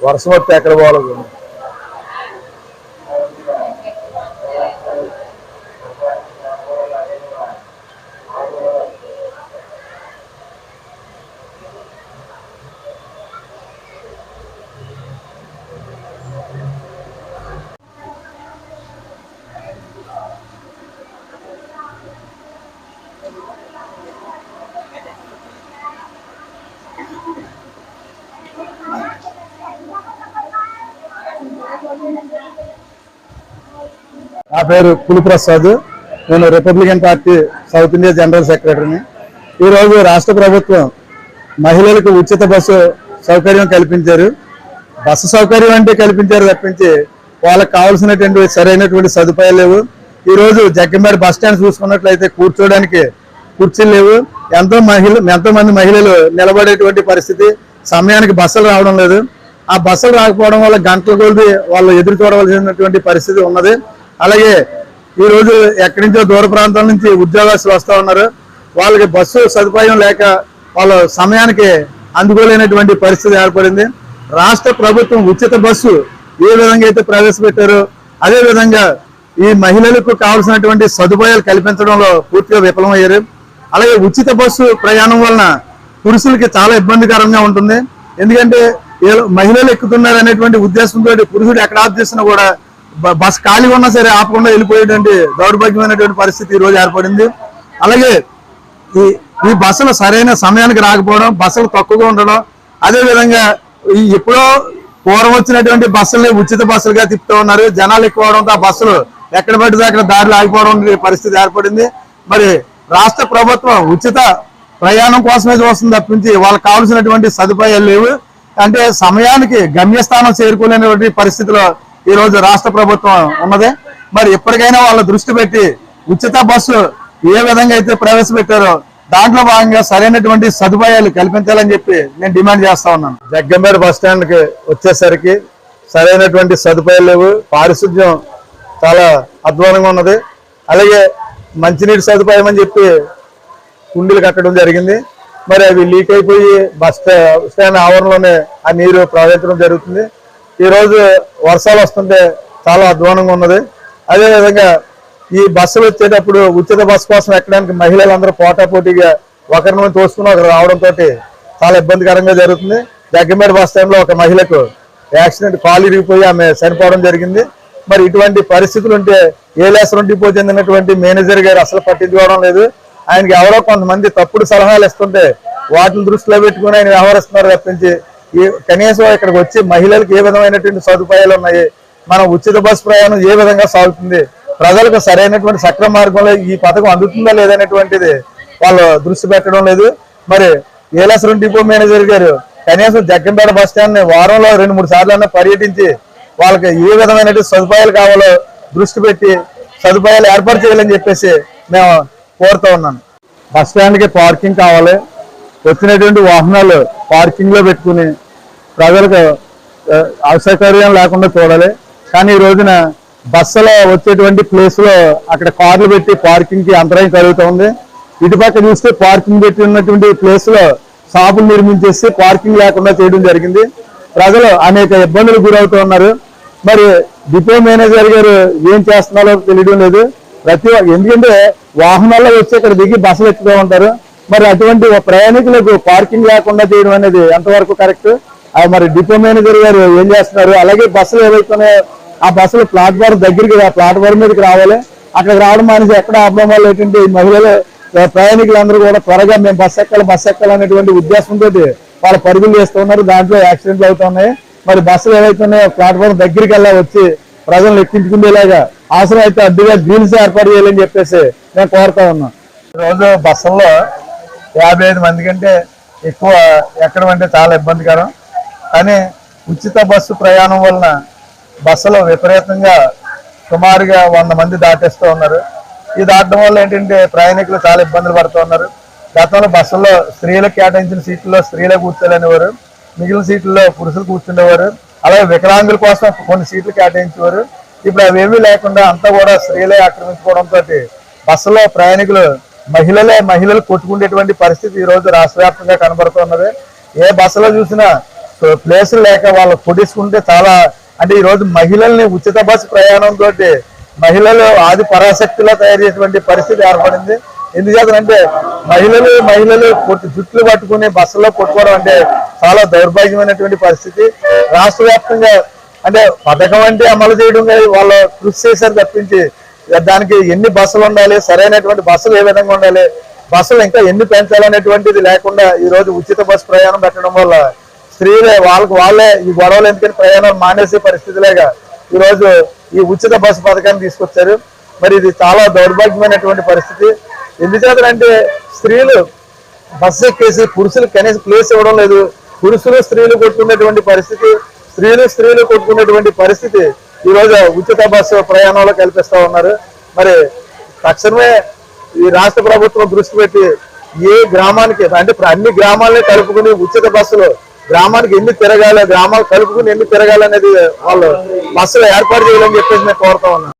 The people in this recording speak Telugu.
వర్షం వస్తే ఎక్కడ పోవాలి నా పేరు కులప్రసాద్. నేను Republican party South India general సెక్రటరీని ఈరోజు రాష్ట్ర ప్రభుత్వం మహిళలకు ఉచిత బస్సు సౌకర్యం కల్పించారు. బస్సు సౌకర్యం అంటే కల్పించారు తప్పించి వాళ్ళకి కావాల్సినటువంటి సరైనటువంటి సదుపాయాలు లేవు. ఈ రోజు జగ్గంపేట బస్ స్టాండ్ చూసుకున్నట్లయితే కూర్చోడానికి కుర్చీలు లేవు. ఎంతో మహిళ ఎంతో మంది మహిళలు నిలబడేటువంటి పరిస్థితి. సమయానికి బస్సులు రావడం లేదు. ఆ బస్సులు రాకపోవడం వల్ల గంటల కొద్ది వాళ్ళు ఎదురు చూడవలసినటువంటి పరిస్థితి ఉన్నది. అలాగే ఈ రోజు ఎక్కడి నుంచో దూర ప్రాంతాల నుంచి ఉద్యోగస్తులు వస్తూ ఉన్నారు. వాళ్ళకి బస్సు సదుపాయం లేక వాళ్ళు సమయానికి అందుకోలేనటువంటి పరిస్థితి ఏర్పడింది. రాష్ట్ర ప్రభుత్వం ఉచిత బస్సు ఏ విధంగా అయితే ప్రవేశపెట్టారో అదే విధంగా ఈ మహిళలకు కావాల్సినటువంటి సదుపాయాలు కల్పించడంలో పూర్తిగా విఫలమయ్యారు. అలాగే ఉచిత బస్సు ప్రయాణం వలన పురుషులకి చాలా ఇబ్బందికరంగా ఉంటుంది. ఎందుకంటే మహిళలు ఎక్కుతున్నారు అనేటువంటి ఉద్దేశంతో పురుషుడు ఎక్కడ ఆఫ్ చేసినా కూడా బస్ ఖాళీ ఉన్నా సరే ఆపకుండా వెళ్ళిపోయేటువంటి దౌర్భాగ్యమైనటువంటి పరిస్థితి ఈ రోజు ఏర్పడింది. అలాగే ఈ ఈ బస్సులు సరైన సమయానికి రాకపోవడం బస్సులు తక్కువగా ఉండడం అదే విధంగా ఈ ఎప్పుడో పూర్వం వచ్చినటువంటి బస్సుల్ని ఉచిత బస్సులుగా తిప్పుతూ ఉన్నారు. జనాలు ఎక్కువ అవడంతో ఆ బస్సులు ఎక్కడ పడితే అక్కడ దారిలో ఆగిపోవడం పరిస్థితి ఏర్పడింది. మరి రాష్ట్ర ప్రభుత్వం ఉచిత ప్రయాణం కోసమే చూస్తుంది తప్పించి వాళ్ళకి కావాల్సినటువంటి సదుపాయాలు లేవు. అంటే సమయానికి గమ్యస్థానం చేరుకోలేనటువంటి పరిస్థితిలో ఈరోజు రాష్ట్ర ప్రభుత్వం ఉన్నది. మరి ఎప్పటికైనా వాళ్ళ దృష్టి పెట్టి ఉచిత బస్సు ఏ విధంగా అయితే ప్రవేశపెట్టారో దాంట్లో భాగంగా సరైనటువంటి సదుపాయాలు కల్పించాలని చెప్పి నేను డిమాండ్ చేస్తా ఉన్నాను. జగ్గంపేట బస్ స్టాండ్కి వచ్చేసరికి సరైనటువంటి సదుపాయాలు లేవు. పారిశుద్ధ్యం చాలా అధ్వానంగా ఉన్నది. అలాగే మంచినీటి సదుపాయం అని చెప్పి కుండీలు కట్టడం జరిగింది. మరి అవి లీక్ అయిపోయి బస్ స్టాండ్ ఆవరణలోనే ఆ నీరు ప్రవహించడం జరుగుతుంది. ఈరోజు వర్షాలు వస్తుంటే చాలా అధ్వానంగా ఉన్నది. అదేవిధంగా ఈ బస్సులు వచ్చేటప్పుడు ఉచిత బస్సు కోసం ఎక్కడానికి మహిళలందరూ పోటాపోటీగా ఒకరి నుంచి తోసుకుని ఒకరు రావడంతో చాలా ఇబ్బందికరంగా జరుగుతుంది. దగ్గమేడ బస్ స్టాండ్లో ఒక మహిళకు యాక్సిడెంట్ కాలు ఇరిగిపోయి ఆమె చనిపోవడం జరిగింది. మరి ఇటువంటి పరిస్థితులు ఉంటే ఏలేశ్వరం డిపో చెందినటువంటి మేనేజర్ గారు అసలు పట్టించుకోవడం లేదు. ఆయనకి ఎవరో కొంతమంది తప్పుడు సలహాలు ఇస్తుంటే వాటిని దృష్టిలో పెట్టుకుని ఆయన వ్యవహరిస్తున్నారు తప్పించి ఈ కనీసం ఇక్కడికి వచ్చి మహిళలకు ఏ విధమైనటువంటి సదుపాయాలు ఉన్నాయి? మనం ఉచిత బస్ ప్రయాణం ఏ విధంగా సాగుతుంది? ప్రజలకు సరైనటువంటి సక్రమ మార్గంలో ఈ పథకం అందుతుందా లేదనేటువంటిది వాళ్ళు దృష్టి పెట్టడం లేదు. మరి ఏలేశ్వరం డిపో మేనేజర్ గారు కనీసం జగ్గంపేట బస్ స్టాండ్ని వారంలో రెండు మూడు సార్లు అన్న పర్యటించి వాళ్ళకి ఏ విధమైనటువంటి సదుపాయాలు కావాలో దృష్టి పెట్టి సదుపాయాలు ఏర్పాటు చేయాలని చెప్పేసి మేము కోరుతూ ఉన్నాను. బస్ స్టాండ్కి పార్కింగ్ కావాలి. వచ్చినటువంటి వాహనాలు పార్కింగ్లో పెట్టుకుని ప్రజలకు అసౌకర్యం లేకుండా చూడాలి. కానీ ఈ రోజున బస్సులో వచ్చేటువంటి ప్లేస్లో అక్కడ కార్లు పెట్టి పార్కింగ్కి అంతరాయం కలుగుతుంది ఇటుపక్క చూస్తే పార్కింగ్ పెట్టి ఉన్నటువంటి ప్లేస్లో షాపులు నిర్మించేసి పార్కింగ్ లేకుండా చేయడం జరిగింది. ప్రజలు అనేక ఇబ్బందులు గురవుతూ ఉన్నారు. మరి డిపో మేనేజర్ గారు ఏం చేస్తున్నారో తెలియడం లేదు. ప్రతి ఎందుకంటే వాహనాల్లో వచ్చి ఇక్కడ దిగి బస్సులు ఎక్కుతూ ఉంటారు. మరి అటువంటి ప్రయాణికులకు పార్కింగ్ లేకుండా చేయడం అనేది ఎంతవరకు కరెక్ట్ మరి డిపో మేనేజర్ గారు ఏం చేస్తున్నారు? అలాగే బస్సులు ఏవైతే ఆ బస్సులు ప్లాట్ఫామ్ దగ్గరికి ప్లాట్ఫామ్ మీదకి రావాలి. అక్కడికి రావడం మానేసి ఎక్కడ ఆపడం వల్ల ఏంటంటే మహిళలు ప్రయాణికులందరూ కూడా త్వరగా మేము బస్సు ఎక్కాలి బస్సు ఎక్కాలి అనేటువంటి ఉద్దేశంతో వాళ్ళ పరుగులు చేస్తూ ఉన్నారు. దాంట్లో యాక్సిడెంట్లు అవుతున్నాయి. మరి బస్సులు ఏవైతున్నాయో ప్లాట్ఫామ్ దగ్గరికి వెళ్ళా వచ్చి ప్రజలను ఎక్కించుకునేలాగా అవసరం అయితే అడ్డుగా గ్రీల్స్ ఏర్పాటు చేయాలని చెప్పేసి నేను కోరుతా ఉన్నాను రోజు బస్సుల్లో యాభై ఐదు మంది కంటే ఎక్కువ ఎక్కడం అంటే చాలా ఇబ్బందికరం. కానీ ఉచిత బస్సు ప్రయాణం వలన బస్సులో విపరీతంగా సుమారుగా వంద మంది దాటేస్తూ ఉన్నారు. ఈ దాటడం వల్ల ఏంటంటే ప్రయాణికులు చాలా ఇబ్బందులు పడుతూ ఉన్నారు. గతంలో బస్సుల్లో స్త్రీలకు కేటాయించిన సీట్లలో స్త్రీలే కూర్చోలేనివారు మిగిలిన సీట్లలో పురుషులు కూర్చునేవారు అలాగే వికలాంగుల కోసం కొన్ని సీట్లు కేటాయించేవారు. ఇప్పుడు అవేమీ లేకుండా అంతా కూడా స్త్రీలే ఆక్రమించుకోవడంతో బస్సులో ప్రయాణికులు మహిళలే మహిళలు కొట్టుకునేటువంటి పరిస్థితి ఈ రోజు రాష్ట్ర వ్యాప్తంగా కనబడుతున్నది. ఏ బస్సులో చూసినా ప్లేసులు లేక వాళ్ళు కొట్టించుకుంటే చాలా అంటే ఈరోజు మహిళల్ని ఉచిత బస్సు ప్రయాణంతో మహిళలు ఆది పరాశక్తిలో తయారు చేసినటువంటి పరిస్థితి ఏర్పడింది. ఎందుచేతనంటే మహిళలు మహిళలు కొట్టు జుట్లు పట్టుకుని బస్సులో కొట్టుకోవడం అంటే చాలా దౌర్భాగ్యమైనటువంటి పరిస్థితి. రాష్ట్ర వ్యాప్తంగా అంటే పథకం అంటే అమలు చేయడం వాళ్ళు కృషి చేశారు తప్పించి దానికి ఎన్ని బస్సులు ఉండాలి సరైనటువంటి బస్సులు ఏ విధంగా ఉండాలి బస్సులు ఇంకా ఎన్ని పెంచాలనేటువంటిది లేకుండా ఈ రోజు ఉచిత బస్సు ప్రయాణం పెట్టడం వల్ల స్త్రీలే వాళ్ళకి వాళ్ళే ఈ గొడవలు ఎందుకని ప్రయాణాలు మానేసే పరిస్థితిలేగా ఈరోజు ఈ ఉచిత బస్సు పథకాన్ని తీసుకొచ్చారు. మరి ఇది చాలా దౌర్భాగ్యమైనటువంటి పరిస్థితి. ఎందుచేతంటే స్త్రీలు బస్సు ఎక్కేసి పురుషులు కనీసం ప్లేస్ ఇవ్వడం లేదు. పురుషులు స్త్రీలు కొట్టుకునేటువంటి పరిస్థితి. స్త్రీలు స్త్రీలు కొట్టుకునేటువంటి పరిస్థితి ఈ రోజు ఉచిత బస్సు ప్రయాణంలో కల్పిస్తా ఉన్నారు. మరి తక్షణమే ఈ రాష్ట్ర ప్రభుత్వం దృష్టి పెట్టి ఏ గ్రామానికి అంటే అన్ని గ్రామాలని కలుపుకుని ఉచిత బస్సులు గ్రామానికి ఎన్ని తిరగాలి గ్రామాలు కలుపుకుని ఎన్ని తిరగాలి అనేది వాళ్ళు బస్సులు ఏర్పాటు చేయాలని చెప్పేసి నేను కోరుతా ఉన్నాను